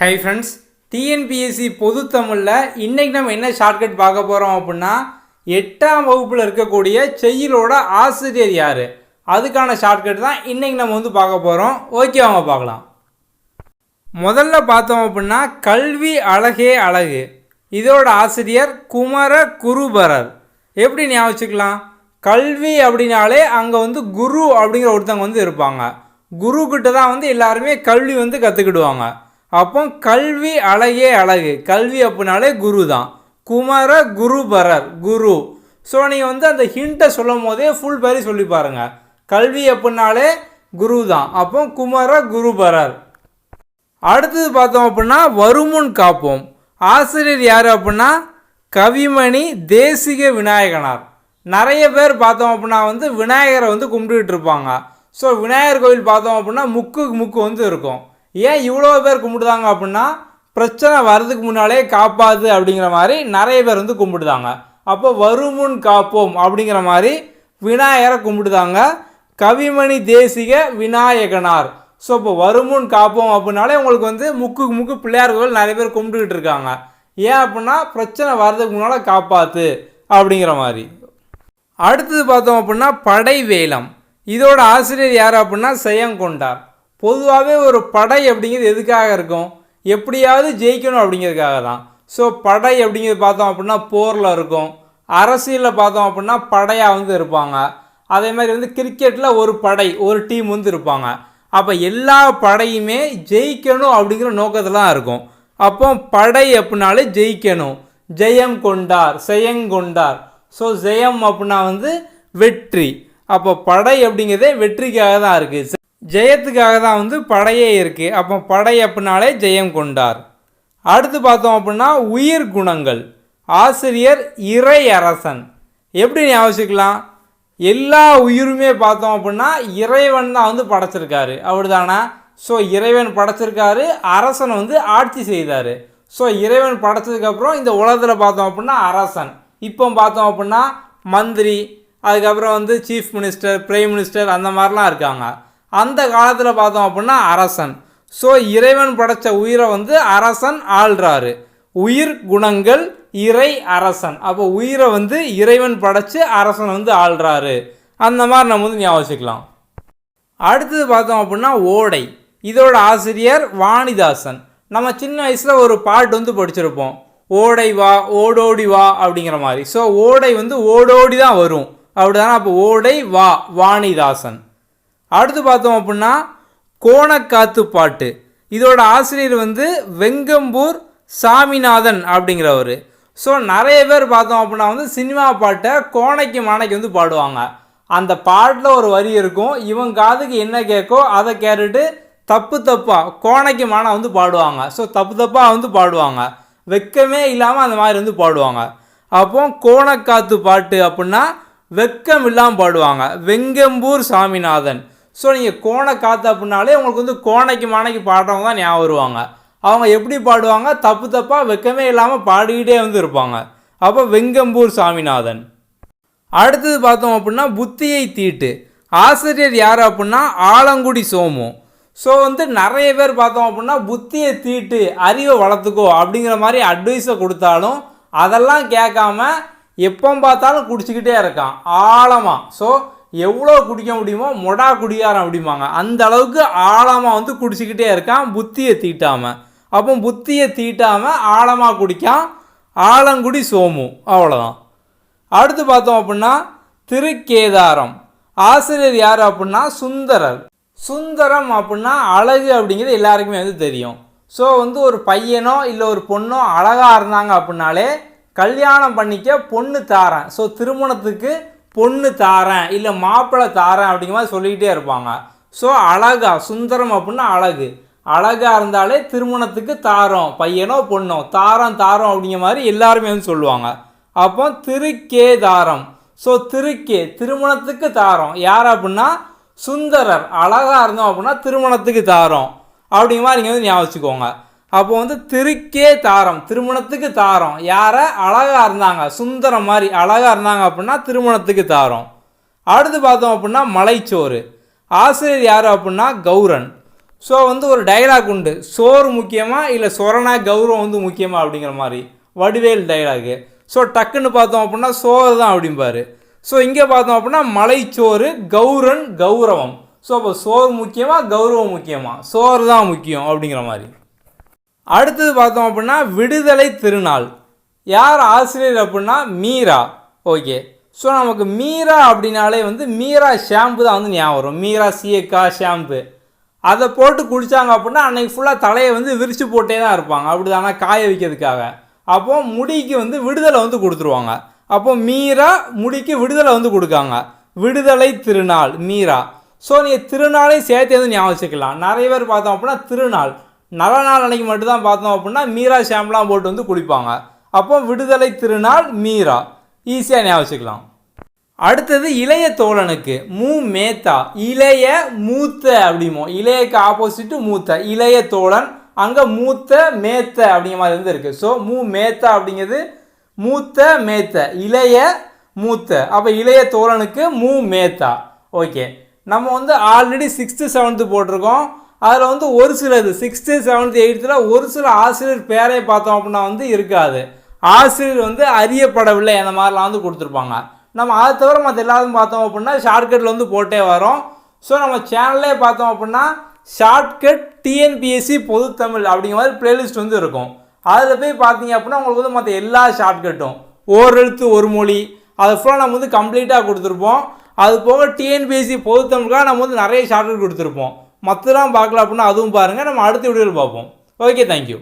Hi friends TNPSC பொது தமிழில் இன்றைக்கி நம்ம என்ன ஷார்ட்கட் பார்க்க போகிறோம் அப்படின்னா எட்டாம் வகுப்பில் இருக்கக்கூடிய செய்யுளோட ஆசிரியர் யார்? அதுக்கான ஷார்ட்கட் தான் இன்றைக்கி நம்ம வந்து பார்க்க போகிறோம் ஓகே அவங்க பார்க்கலாம். முதல்ல பார்த்தோம் அப்படின்னா கல்வி அழகே அழகு. இதோட ஆசிரியர் குமர குருபரர். எப்படி ஞாபகம் வச்சுக்கலாம் கல்வி அப்படின்னாலே அங்கே வந்து குரு அப்படிங்கிற ஒருத்தவங்க வந்து இருப்பாங்க. குரு கிட்ட தான் வந்து எல்லாருமே கல்வி வந்து கற்றுக்கிடுவாங்க அப்போ கல்வி அழகே அழகு. கல்வி அப்படின்னாலே குரு தான் குமர குருபரர் குரு. ஸோ நீங்கள் வந்து அந்த ஹிண்ட்டை சொல்லும் போதே ஃபுல் பேரி சொல்லி பாருங்க. கல்வி அப்படின்னாலே குரு தான் அப்போ குமர குருபரர். அடுத்தது பார்த்தோம் அப்படின்னா வருமுன் காப்போம். ஆசிரியர் யார் அப்படின்னா? கவிமணி தேசிக விநாயகனார். நிறைய பேர் பார்த்தோம் அப்படின்னா வந்து விநாயகரை வந்து கும்பிட்டுக்கிட்டு இருப்பாங்க. ஸோ விநாயகர் கோவில் பார்த்தோம் அப்படின்னா முக்கு முக்கு வந்து இருக்கும். ஏன் இவ்வளோ பேர் கும்பிடுதாங்க அப்படின்னா பிரச்சனை வர்றதுக்கு முன்னாலே காப்பாது அப்படிங்கிற மாதிரி நிறைய பேர் வந்து கும்பிடுதாங்க. அப்போ வருமுன் காப்போம் அப்படிங்கிற மாதிரி விநாயகரை கும்பிடுதாங்க. கவிமணி தேசிக விநாயகனார். ஸோ இப்போ வருமுன் காப்போம் அப்படின்னாலே உங்களுக்கு வந்து முக்குக்கு முக்கு பிள்ளையார் கோவில் நிறைய பேர் கும்பிட்டுக்கிட்டு இருக்காங்க. ஏன் அப்படின்னா பிரச்சனை வர்றதுக்கு முன்னால் காப்பாத்து அப்படிங்கிற மாதிரி. அடுத்தது பார்த்தோம் அப்படின்னா படை வேலம் இதோட ஆசிரியர் யார் அப்படின்னா செய்யங்கொண்டார் பொதுவாகவே ஒரு படை அப்படிங்கிறது எதுக்காக இருக்கும்? எப்படியாவது ஜெயிக்கணும் அப்படிங்கிறதுக்காக தான். ஸோ படை அப்படிங்கிறது பார்த்தோம் அப்படின்னா போரில் இருக்கும். அரசியலில் பார்த்தோம் அப்படின்னா படையாக வந்து இருப்பாங்க. அதே மாதிரி வந்து கிரிக்கெட்டில் ஒரு படை ஒரு டீம் வந்து இருப்பாங்க. அப்போ எல்லா படையுமே ஜெயிக்கணும் அப்படிங்கிற நோக்கத்தில் தான் இருக்கும். அப்போ படை அப்படின்னாலே ஜெயிக்கணும். ஜெயம் கொண்டார் செயங்கொண்டார் ஸோ ஜெயம் அப்படின்னா வந்து வெற்றி. அப்போ படை அப்படிங்கிறதே வெற்றிக்காக தான் இருக்குது ஜெயத்துக்காக தான் வந்து படையே இருக்குது அப்போ படை அப்படின்னாலே ஜெயம் கொண்டார். அடுத்து பார்த்தோம் அப்படின்னா உயிர் குணங்கள். ஆசிரியர் இறை அரசன் எப்படி யோசிக்கலாம் எல்லா உயிருமே பார்த்தோம் அப்படின்னா இறைவன் தான் வந்து படைச்சிருக்காரு. அப்படிதானா? ஸோ இறைவன் படைச்சிருக்காரு அரசன் வந்து ஆட்சி செய்தார். ஸோ இறைவன் படைச்சதுக்கப்புறம் இந்த உலகத்தில் பார்த்தோம் அப்படின்னா அரசன். இப்போ பார்த்தோம் அப்படின்னா மந்திரி அதுக்கப்புறம் வந்து சீஃப் மினிஸ்டர் பிரைம் மினிஸ்டர் அந்த மாதிரிலாம் இருக்காங்க. அந்த காலத்தில் பார்த்தோம் அப்படின்னா அரசன். ஸோ இறைவன் படைச்ச உயிரை வந்து அரசன் ஆள்றாரு. உயிர் குணங்கள் இறை அரசன். அப்போ உயிரை வந்து இறைவன் படைச்சு அரசன் வந்து ஆள்றாரு. அந்த மாதிரி நம்ம வந்து ஞாபகம் வச்சுக்கலாம் அடுத்தது பார்த்தோம் அப்படின்னா ஓடை. இதோட ஆசிரியர் வாணிதாசன். நம்ம சின்ன வயசில் ஒரு பாட்டு வந்து படிச்சிருப்போம். ஓடை வா ஓடோடி வா அப்படிங்கிற மாதிரி. ஸோ ஓடை வந்து ஓடோடி தான் வரும். அப்படிதானே? அப்போ ஓடை வா வாணிதாசன். அடுத்து பார்த்தோம் அப்படின்னா கோணக்காத்து பாட்டு. இதோட ஆசிரியர் வந்து வெங்கம்பூர் சாமிநாதன் அப்படிங்கிறவர். ஸோ நிறைய பேர் பார்த்தோம் அப்படின்னா வந்து சினிமா பாட்டை கோணைக்கு மானைக்கு வந்து பாடுவாங்க. அந்த பாட்டில் ஒரு வரி இருக்கும். இவன் காதுக்கு என்ன கேட்கோ அதை கேட்டுட்டு தப்பு தப்பாக கோணைக்கு மானை வந்து பாடுவாங்க. ஸோ தப்பு தப்பாக வந்து பாடுவாங்க. வெக்கமே இல்லாமல் அந்த மாதிரி வந்து பாடுவாங்க. அப்போ கோணக்காத்து பாட்டு அப்படின்னா வெக்கம் இல்லாமல் பாடுவாங்க. வெங்கம்பூர் சாமிநாதன். ஸோ நீங்கள் கோண காற்று அப்படின்னாலே உங்களுக்கு வந்து கோணைக்கு மானைக்கு பாடுறவங்க தான் ஞாபகம் வருவாங்க. அவங்க எப்படி பாடுவாங்க? தப்பு தப்பாக வெக்கமே இல்லாமல் பாடிக்கிட்டே வந்து இருப்பாங்க. அப்போ வெங்கம்பூர் சாமிநாதன். அடுத்தது பார்த்தோம் அப்படின்னா புத்தியை தீட்டு. ஆசிரியர் யார் அப்படின்னா? ஆலங்குடி சோமு. ஸோ வந்து நிறைய பேர் பார்த்தோம் அப்படின்னா புத்தியை தீட்டு அறிவை வளர்த்துக்கோ அப்படிங்கிற மாதிரி அட்வைஸை கொடுத்தாலும் அதெல்லாம் கேட்காம எப்போ பார்த்தாலும் குடிச்சிக்கிட்டே இருக்கான். ஆழமாக ஸோ எவ்வளோ குடிக்க முடியுமோ மொடா குடியாரம் அப்படிம்பாங்க. அந்த அளவுக்கு ஆழமாக வந்து குடிச்சிக்கிட்டே இருக்கான் புத்தியை தீட்டாமல் அப்போ புத்தியை தீட்டாமல் ஆழமாக குடிக்கான் ஆலங்குடி சோமு. அவ்வளோதான் அடுத்து பார்த்தோம் அப்படின்னா திருக்கேதாரம். ஆசிரியர் யார் அப்படின்னா சுந்தரர். சுந்தரம் அப்படின்னா அழகு அப்படிங்கிறது எல்லாருக்குமே வந்து தெரியும். ஸோ வந்து ஒரு பையனோ இல்லை ஒரு பொண்ணோ அழகாக இருந்தாங்க அப்படின்னாலே கல்யாணம் பண்ணிக்க பொண்ணு தாரேன். ஸோ திருமணத்துக்கு பொண்ணு தாரேன் இல்லை மாப்பிள்ளை தாரேன் அப்படிங்கிற மாதிரி சொல்லிக்கிட்டே இருப்பாங்க. ஸோ அழகா சுந்தரம் அப்படின்னா அழகு. அழகாக இருந்தாலே திருமணத்துக்கு தாரோம் பையனோ பொண்ணோ தாரம் தாரம் அப்படிங்கிற மாதிரி எல்லாருமே வந்து சொல்லுவாங்க. அப்போ திருக்கே தாரம். ஸோ திருக்கே திருமணத்துக்கு தாரம். யார் அப்படின்னா? சுந்தரர். அழகாக இருந்தோம் அப்படின்னா திருமணத்துக்கு தாரம். அப்படிங்கிற மாதிரி நீங்கள் வந்து ஞாபகம் வச்சுக்கோங்க. அப்போ வந்து திருக்கே தாரம் திருமணத்துக்கு தாரம். யாரை? அழகாக இருந்தாங்க. சுந்தரம் மாதிரி அழகாக இருந்தாங்க அப்படின்னா திருமணத்துக்கு தாரம். அடுத்து பார்த்தோம் அப்படின்னா மலைச்சோறு. ஆசிரியர் யார் அப்படின்னா? கௌரன். ஸோ வந்து ஒரு டைலாக் உண்டு. சோறு முக்கியமாக இல்லை சொரணா கௌரவம் வந்து முக்கியமாக அப்படிங்கிற மாதிரி. வடிவேல் டைலாகு ஸோ டக்குன்னு பார்த்தோம் அப்படின்னா சோறு தான் அப்படிம்பார். ஸோ இங்கே பார்த்தோம் அப்படின்னா மலைச்சோறு கௌரன் கௌரவம். ஸோ அப்போ சோறு முக்கியமாக கௌரவம் முக்கியமாக சோறு தான் முக்கியம் அப்படிங்கிற மாதிரி. அடுத்தது பார்த்தோம் அப்படின்னா விடுதலை திருநாள். யார் ஆசிரியர் அப்படின்னா மீரா. ஓகே. ஸோ நமக்கு மீரா அப்படின்னாலே வந்து மீரா ஷாம்பு தான் வந்து ஞாபகம் வரும். மீரா சீயக்கா ஷாம்பு. அதை போட்டு குடித்தாங்க அப்படின்னா அன்னைக்கு ஃபுல்லாக தலையை வந்து விரித்து போட்டே தான் இருப்பாங்க. அப்படி தானே காய வைக்கிறதுக்காக. அப்போது முடிக்கு வந்து விடுதலை வந்து கொடுத்துருவாங்க. அப்போ மீரா முடிக்கு விடுதலை வந்து கொடுக்காங்க. விடுதலை திருநாள் மீரா. ஸோ நீங்கள் திருநாளையும் சேர்த்து வந்து ஞாபகம் வச்சுக்கலாம். நிறைய பேர் பார்த்தோம் அப்படின்னா திருநாள். நல்ல நாள் அன்னைக்கு மட்டும்தான் பார்த்தோம் அப்படின்னா மீரா ஷாம்புலாம் போட்டு வந்து குளிப்பாங்க. அப்போ விடுதலை திருநாள் மீரா. ஈஸியாக ஞாபகம் வச்சுக்கலாம் அடுத்தது இளைய தோழனுக்கு மூ. மேத்தா. இளைய மூத்த அப்படிமோ. இளையக்கு ஆப்போசிட்டு மூத்த. இளைய தோழன் அங்கே மூத்த மேத்த அப்படிங்கிற மாதிரி வந்து இருக்குது ஸோ மூ. மேத்தா அப்படிங்கிறது மூத்த மேத்த. இளைய மூத்த. அப்போ இளைய தோழனுக்கு மூ. மேத்தா. ஓகே நம்ம வந்து ஆல்ரெடி சிக்ஸ்த்து செவன்த்து போட்டிருக்கோம். அதில் வந்து ஒரு சிலது சிக்ஸ்த்து செவன்த்து எயித்தில் ஒரு சில ஆசிரியர் பேரை பார்த்தோம் அப்படின்னா வந்து இருக்காது. ஆசிரியர் வந்து அறியப்படவில்லை அந்த மாதிரிலாம் வந்து கொடுத்துருப்பாங்க. நம்ம அதை தவிர மற்ற எல்லாரும் பார்த்தோம் அப்படின்னா ஷார்ட்கட்டில் வந்து போட்டே வரோம். ஸோ நம்ம சேனல்லே பார்த்தோம் அப்படின்னா ஷார்ட்கட் டிஎன்பிஎஸ்சி பொதுத்தமிழ் அப்படிங்கிற மாதிரி ப்ளேலிஸ்ட் வந்து இருக்கும். அதில் போய் பார்த்தீங்க அப்படின்னா உங்களுக்கு வந்து மற்ற எல்லா ஷார்ட்கட்டும் ஓரெழுத்து ஒரு மொழி அதை ஃபுல்லாக நம்ம வந்து கம்ப்ளீட்டாக கொடுத்துருப்போம். அது போக டிஎன்பிஎஸ்சி பொது பொதுத்தமிழுக்காக நம்ம வந்து நிறைய ஷார்ட்கட் கொடுத்துருப்போம். மற்றலாம் பார்க்கல அப்படின்னா அதுவும் பாருங்கள் நம்ம அடுத்த வீடியோவில் பார்ப்போம். Okay thank you